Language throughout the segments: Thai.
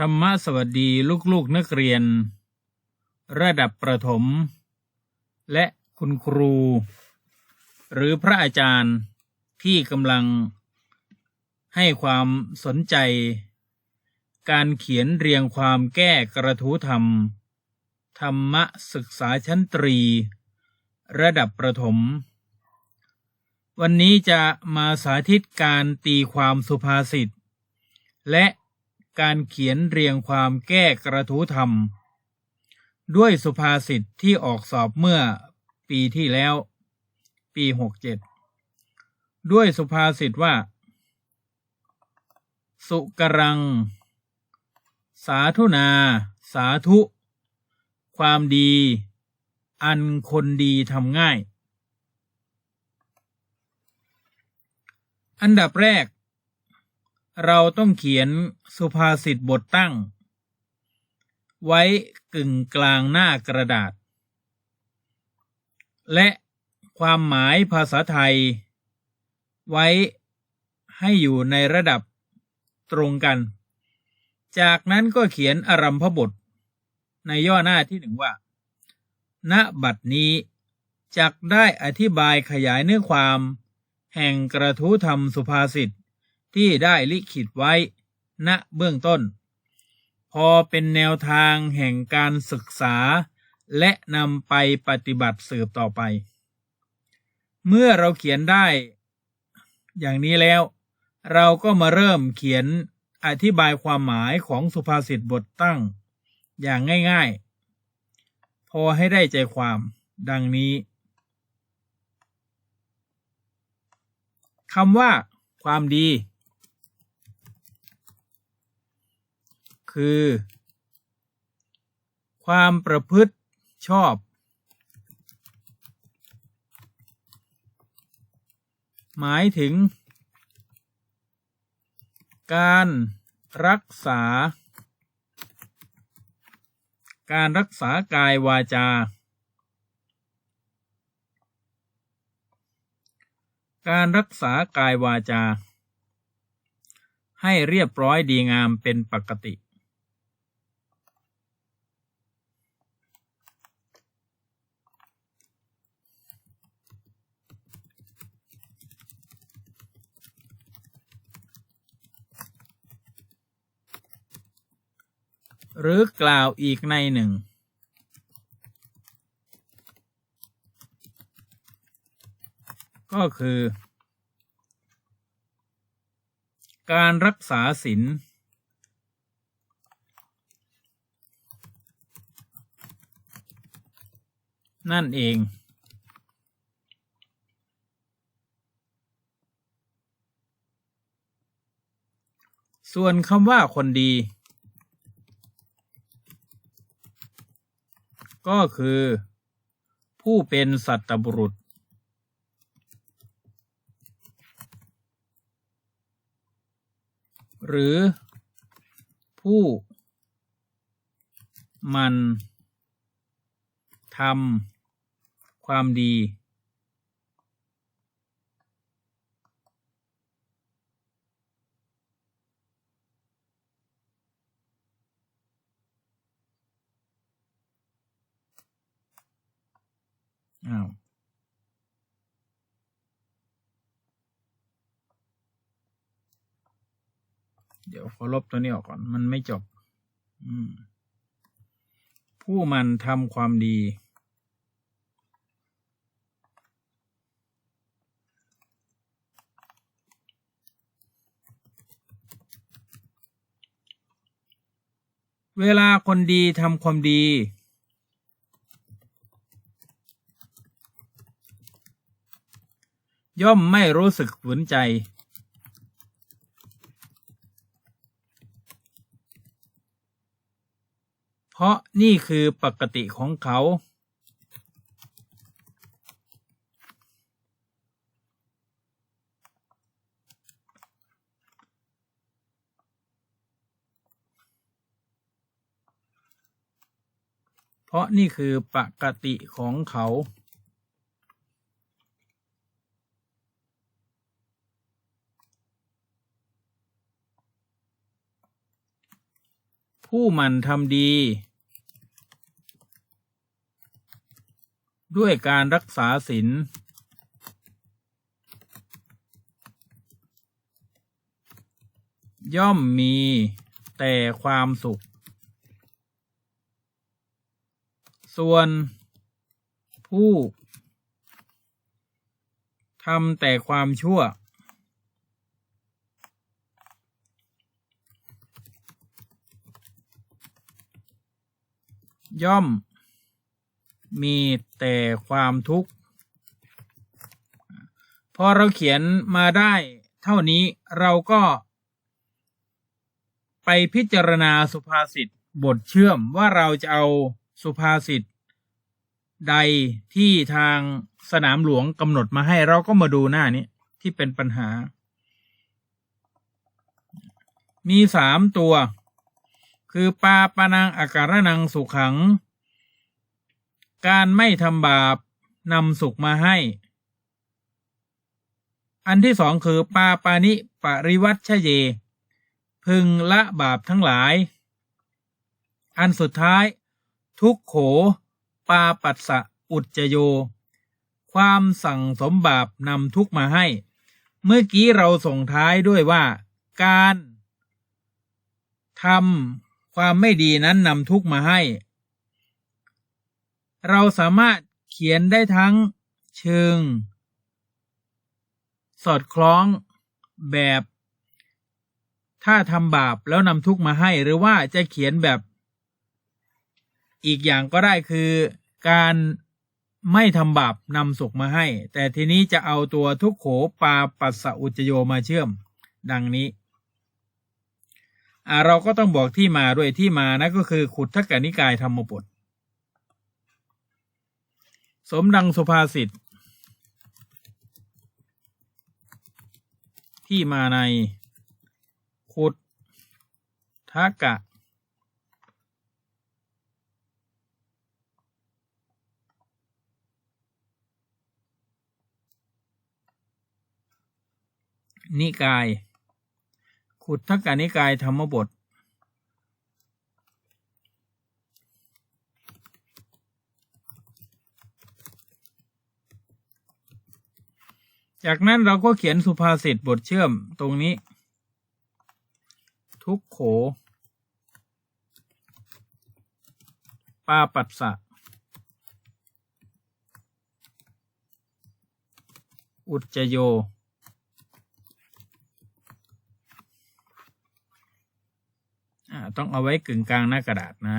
ธรรมะสวัสดีลูกๆนักเรียน ระดับประถม และคุณครู หรือพระอาจารย์ที่กำลังให้ความสนใจ การเขียนเรียงความแก้กระทู้ธรรม ธรรมะศึกษาชั้นตรี ระดับประถม วันนี้จะมาสาธิตการตีความสุภาษิตและ การเขียนเรียงความแก้กระทู้ธรรม ด้วยสุภาษิตที่ออกสอบเมื่อปีที่แล้ว ปีหกเจ็ดด้วยสุภาษิตว่า สุกรัง สาธุนา สาธุ ความดี อันคนดีทำง่าย อันดับแรก เราต้องเขียนสุภาษิตบทตั้ง ไว้กึ่งกลางหน้ากระดาษ และความหมายภาษาไทย ไว้ให้อยู่ในระดับตรงกัน จากนั้นก็เขียนอารัมพบท ในย่อหน้าที่หนึ่งว่า ณ บัดนี้จักได้อธิบายขยายเนื้อความ แห่งกระทู้ธรรมสุภาษิต ที่ได้ลิขิตไว้ณเบื้องต้น พอเป็นแนวทางแห่งการศึกษา และนำไปปฏิบัติสืบต่อไป เมื่อเราเขียนได้ อย่างนี้แล้ว เราก็มาเริ่มเขียนอธิบายความหมายของสุภาษิตบทตั้ง อย่างง่ายๆ พอให้ได้ใจความดังนี้คำว่า ความดี คือ ความประพฤติชอบ หมายถึง การรักษา การรักษากายวาจา การรักษากายวาจาให้เรียบร้อยดีงามเป็นปกติ หรือกล่าวอีกในหนึ่ง ก็คือ การรักษาศีลนั่นเอง ส่วนคำว่าคนดี ก็คือ ผู้เป็นสัตบุรุษ หรือผู้มันทำความดี อ้าวเดี๋ยวขอลบตัวนี้ออกก่อน มันไม่จบ อืม ผู้มันทำความดี เวลาคนดีทำความดี ย่อมไม่รู้สึกฝืนใจ เพราะนี่คือปกติของเขา เพราะนี่คือปกติของเขา ผู้มันทำดี ด้วยการรักษาศีลย่อมมีแต่ความสุข ส่วนผู้ทำแต่ความชั่ว ย่อม มีแต่ความทุกข์ พอเราเขียนมาได้เท่านี้เราก็ ไปพิจารณาสุภาษิตบทเชื่อมว่าเราจะเอาสุภาษิตใดที่ทางสนามหลวงกำหนดมาให้เราก็มาดูหน้านี้ที่เป็นปัญหา มีสามตัว คือปาปนังอาการนังสุขัง การไม่ทำบาปนำสุขมาให้ อันที่สองคือปาปานิปริวัตชเย พึงละบาปทั้งหลาย อันสุดท้าย ทุกโข ปาปัสสะอุจจโย ความสั่งสมบาปนำทุกมาให้ เมื่อกี้เราส่งท้ายด้วยว่า การทำ ความไม่ดีนั้นนำทุกมาให้ เราสามารถเขียนได้ทั้งเชิง สอดคล้องแบบ ถ้าทำบาปแล้วนำทุกมาให้หรือว่าจะเขียนแบบ อีกอย่างก็ได้คือการไม่ทำบาปนำสุขมาให้ แต่ทีนี้จะเอาตัวทุกโขปาปัสสะอุจโยมาเชื่อม ดังนี้ เราก็ต้องบอกที่มาด้วยที่มานะก็คือขุดททกนิกายธรรมบทสมดังสุภาษิตที่มาใน ขุดททกะ นิกาย ขุททกานิกายธรรมบท จากนั้นเราก็เขียนสุภาษิตบทเชื่อมตรงนี้ ทุกโข ปาปัสสะ อุจโย ต้องเอาไว้กึ่งกลางหน้ากระดาษนะ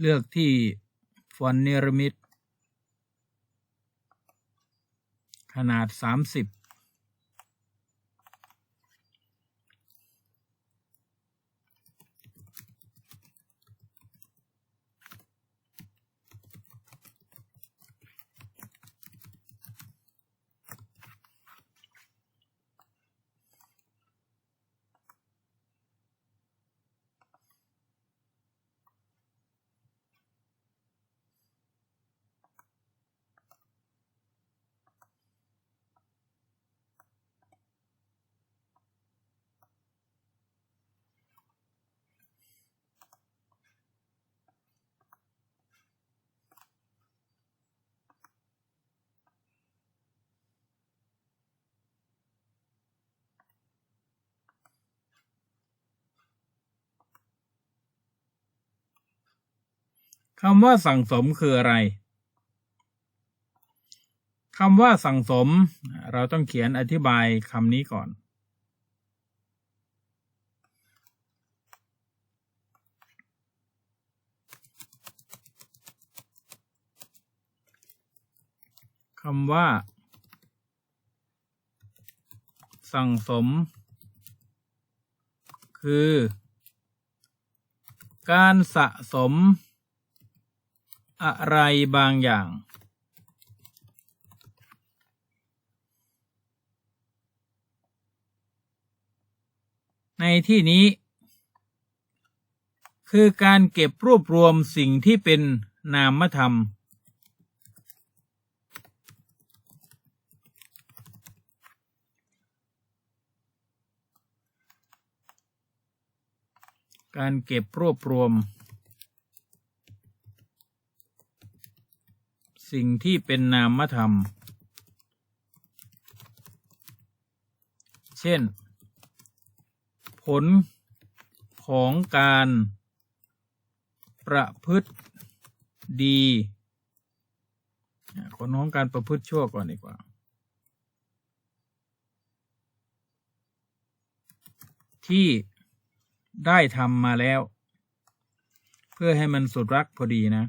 เลือกที่ฟอนเนรมิตขนาด 30 คำว่าสั่งสมคืออะไรคำว่าสั่งสม เราต้องเขียนอธิบายคำนี้ก่อน คำว่า สั่งสม คือ การสะสม อะไรบางอย่าง ในที่นี้ คือการเก็บรวบรวมสิ่งที่เป็นนามธรรม การเก็บรวบรวม สิ่งที่เป็นนามธรรม เช่น ผลของการประพฤติดีอะผลของการประพฤติชั่วก่อนดีกว่า ที่ได้ทำมาแล้ว เพื่อให้มันสุดรักพอดีนะ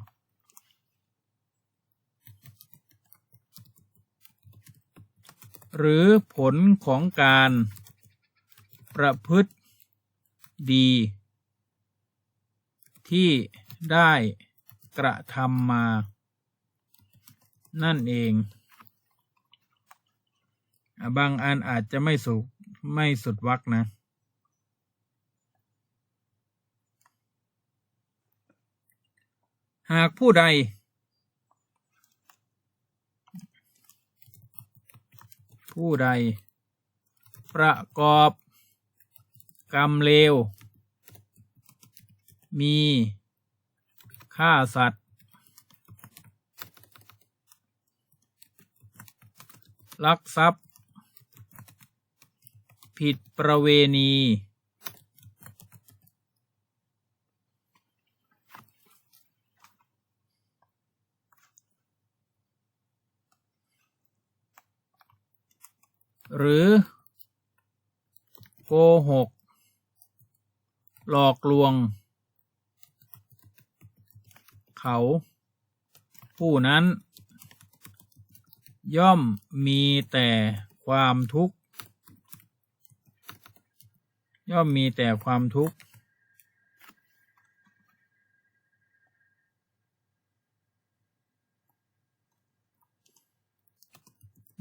หรือผลของการประพฤติดี ที่ได้กระทำมา นั่นเอง บางอันอาจจะไม่สุไม่สุดวักนะ หากผู้ใด ผู้ใด ประกอบกรรมเลว มีฆ่าสัตว์ ลักทรัพย์ ผิดประเวณี หรือโกหก หลอกลวง เขา ผู้นั้น ย่อมมีแต่ความทุกข์ ย่อมมีแต่ความทุกข์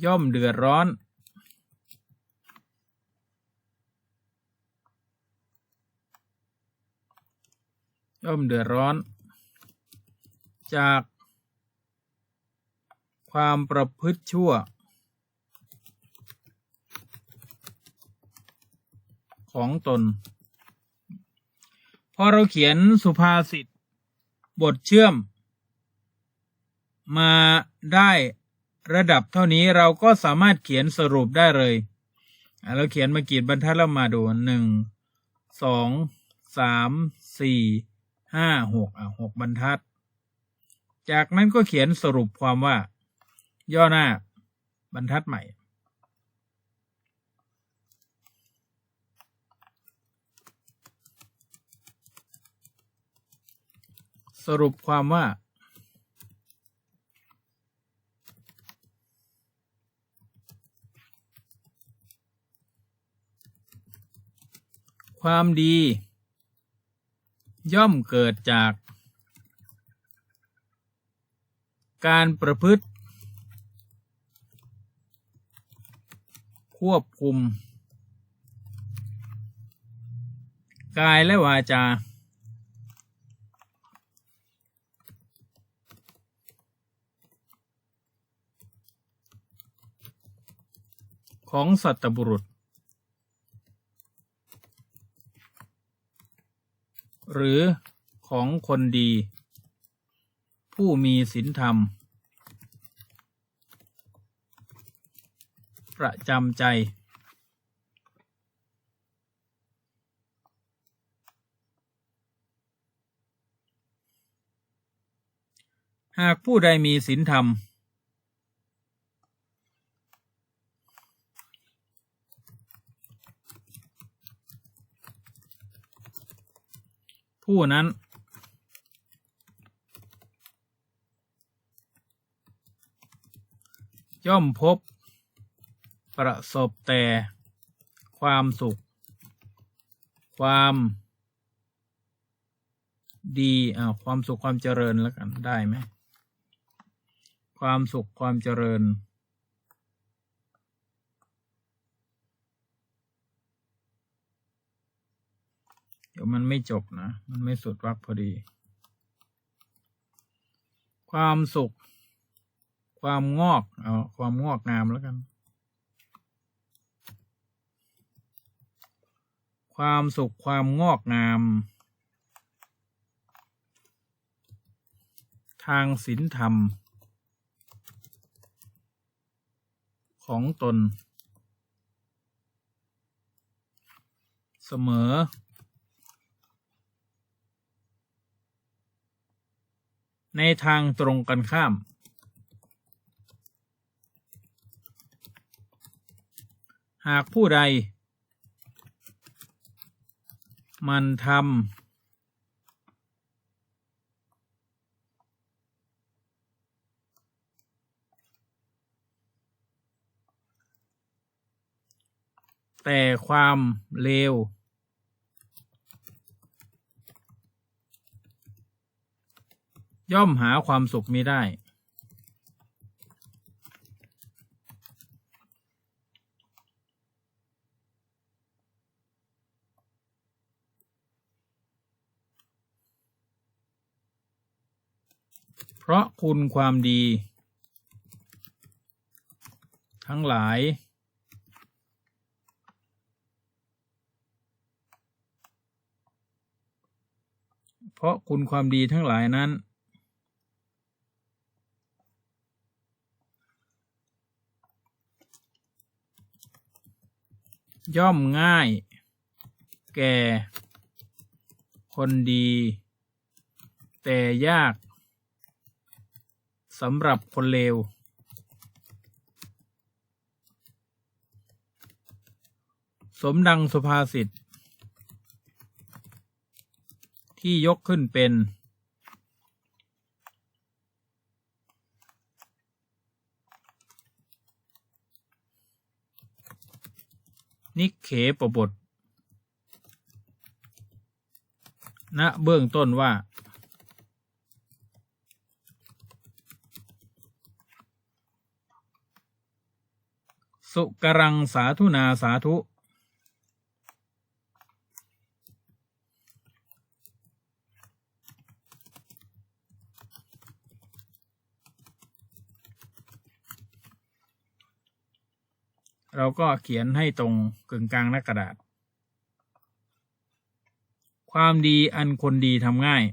ย่อมเดือดร้อน ย่อมเดือดร้อน จาก ความประพฤติชั่ว ของตน พอเราเขียนสุภาษิต บทเชื่อม มาได้ระดับเท่านี้เราก็สามารถเขียนสรุปได้เลยเราเขียนมากี่บรรทัดแล้วมาดูหนึ่งสองสามสี่ ห้าหกอะหกบรรทัด จากนั้นก็เขียนสรุปความว่า ย่อหน้าบรรทัดใหม่ สรุปความว่า ความดี ย่อมเกิดจาก การประพฤติ ควบคุม กายและวาจา ของสัตบุรุษ หรือของคนดี ผู้มีศีลธรรม ประจำใจ หากผู้ใดมีศีลธรรม ผู้นั้น ย่อมพบ ประสบแต่ ความสุข ความดีอ่าความสุขความเจริญแล้วกันได้ไหม ความสุขความเจริญ ยวมันไม่จบนะ มันไม่สุดวรรคพอดี ความสุข ความงอกเอาความงอกงามแล้วกัน ความสุขความงอกงาม ทางศีลธรรม ของตน เสมอ ในทางตรงกันข้าม หากผู้ใด มันทำแต่ความเลว ย่อมหาความสุขมิได้ เพราะคุณความดี ทั้งหลาย เพราะคุณความดีทั้งหลายนั้น ย่อมง่าย แก่ คนดี แต่ยากสำหรับคนเลว สมดังสุภาษิต ที่ยกขึ้นเป็น นิเคปบทณเบื้องต้นว่า สุกรังสาธุนาสาธุ เราก็เขียนให้ตรงกึ่งกลางหน้ากระดาษ ความดีอันคนดีทำง่าย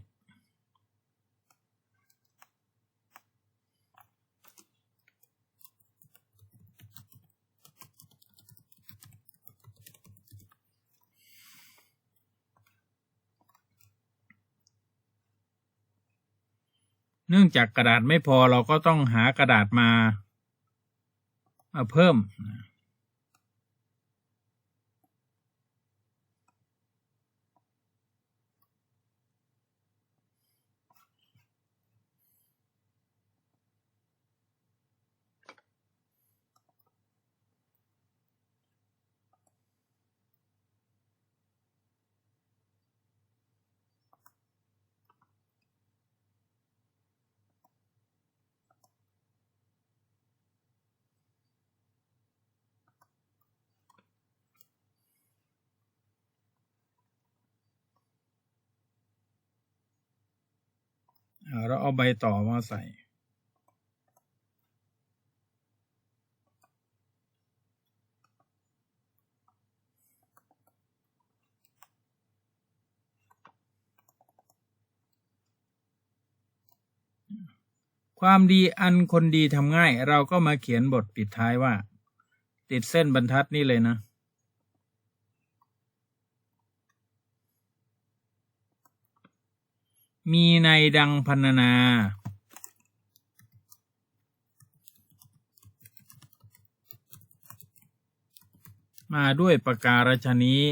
เนื่องจากกระดาษไม่พอเราก็ต้องหากระดาษมามาเพิ่มอ่า เราเอาใบต่อมาใส่ ความดีอันคนดีทำง่าย เราก็มาเขียนบทปิดท้ายว่า ติดเส้นบรรทัดนี่เลยนะ มีในดังพันนา มาด้วยประการฉนี้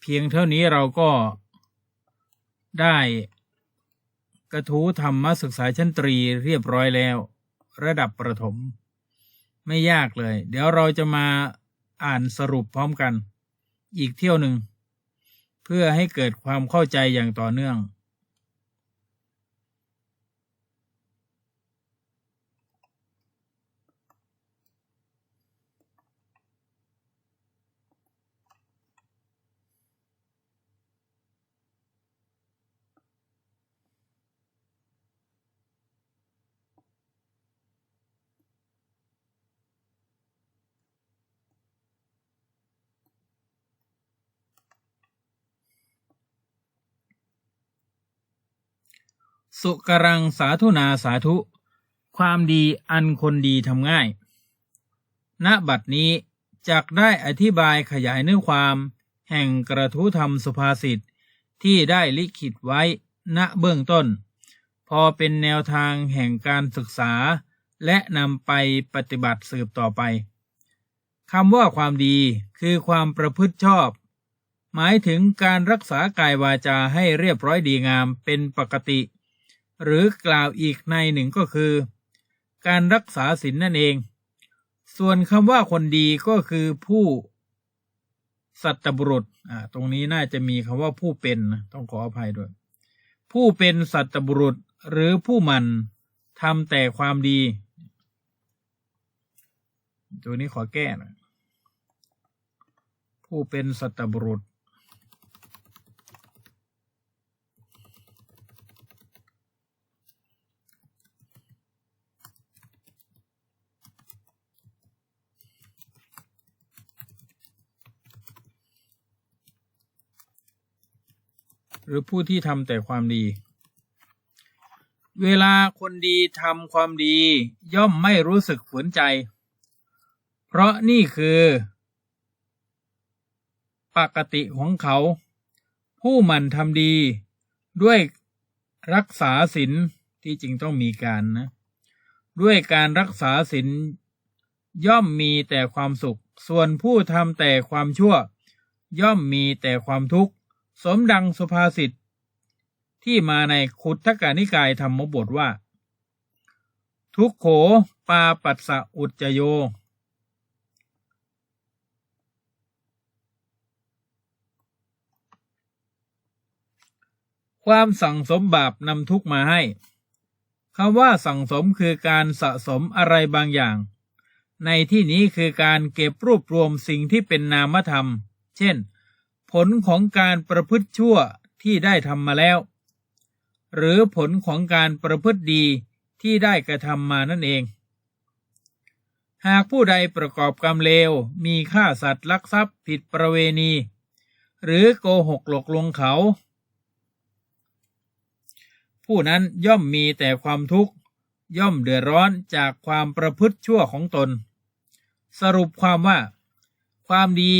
เพียงเท่านี้เราก็ได้กระทู้ธรรมศึกษาชั้นตรีเรียบร้อยแล้ว ระดับประถม ไม่ยากเลย เดี๋ยวเราจะมาอ่านสรุปพร้อมกัน อีกเที่ยวหนึ่ง เพื่อให้เกิดความเข้าใจอย่างต่อเนื่อง สุกรังสาธุนาสาธุ ความดีอันคนดีทำง่าย ณ บัดนี้จักได้อธิบายขยายเนื้อความ แห่งกระทู้ธรรมสุภาษิตที่ได้ลิขิตไว้ณเบื้องต้น พอเป็นแนวทางแห่งการศึกษา และนำไปปฏิบัติสืบต่อไปคำว่าความดีคือความประพฤติชอบ หมายถึงการรักษากายวาจาให้เรียบร้อยดีงามเป็นปกติ หรือกล่าวอีกในหนึ่งก็คือ การรักษาศีลนนั่นเอง ส่วนคำว่าคนดีก็คือผู้สัตบุรุษอ่าตรงนี้น่าจะมีคำว่าผู้เป็นนะต้องขออภัยด้วย ผู้เป็นสัตบุรุษหรือผู้มันทำแต่ความดี ตัวนี้ขอแก้หนะผู้เป็นสัตบุรุษ หรือผู้ที่ทำแต่ความดี เวลาคนดีทำความดีย่อมไม่รู้สึกฝืนใจ เพราะนี่คือ ปกติของเขา ผู้หมั่นทำดีด้วยรักษาศีลที่จริงต้องมีการนะ ด้วยการรักษาศีลย่อมมีแต่ความสุข ส่วนผู้ทำแต่ความชั่ว ย่อมมีแต่ความทุกข์ สมดังสุภาษิตที่มาในขุททกานิกายธรรมบทว่า ทุกโขปาปัสสะอุจจโย ความสั่งสมบาปนำทุกมาให้คำว่าสั่งสมคือการสะสมอะไรบางอย่าง ในที่นี้คือการเก็บรวบรวมสิ่งที่เป็นนามธรรม เช่น ผลของการประพฤติชั่วที่ได้ทำมาแล้ว หรือผลของการประพฤติดีที่ได้กระทำมานั่นเอง หากผู้ใดประกอบกรรมเลวมีฆ่าสัตว์ลักทรัพย์ผิดประเวณี หรือโกหกหลอกลวงเขา ผู้นั้นย่อมมีแต่ความทุกข์ย่อมเดือดร้อนจากความประพฤติชั่วของตน สรุปความว่า ความดี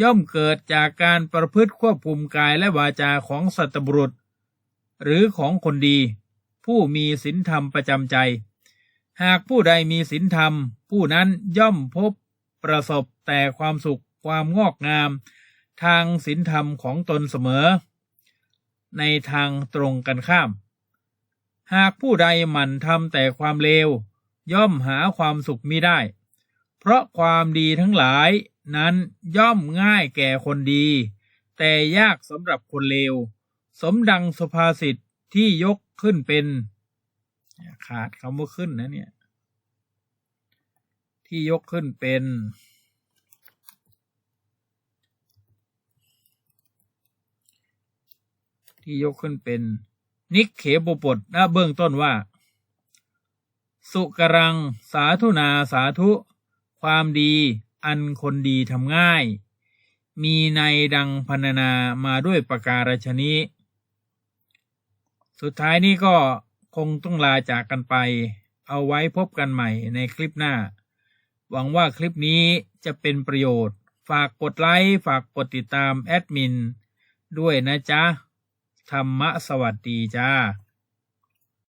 ย่อมเกิดจากการประพฤติควบคุมกายและวาจาของสัตบุรุษ หรือของคนดี ผู้มีศีลธรรมประจำใจ หากผู้ใดมีศีลธรรม ผู้นั้นย่อมพบประสบแต่ความสุขความงอกงาม ทางศีลธรรมของตนเสมอ ในทางตรงกันข้าม หากผู้ใดหมั่นทำแต่ความเลว ย่อมหาความสุขมิได้ เพราะความดีทั้งหลาย นั้นย่อมง่ายแก่คนดี แต่ยากสำหรับคนเลว สมดังสุภาษิตที่ยกขึ้นเป็น ขาดคำว่าขึ้นนะเนี่ย ที่ยกขึ้นเป็นที่ยกขึ้นเป็นนิกเขบุปดนะเบื้องต้นว่า สุกรัง สาธุนาสาธุ ความดี อันคนดีทำง่าย มีในดังพรรณนามาด้วยประการฉนี้สุดท้ายนี้ก็คงต้องลาจากกันไป เอาไว้พบกันใหม่ในคลิปหน้า หวังว่าคลิปนี้จะเป็นประโยชน์ ฝากกดไลค์ ฝากกดติดตามแอดมิน ด้วยนะจ๊ะ ธรรมะสวัสดีจ้า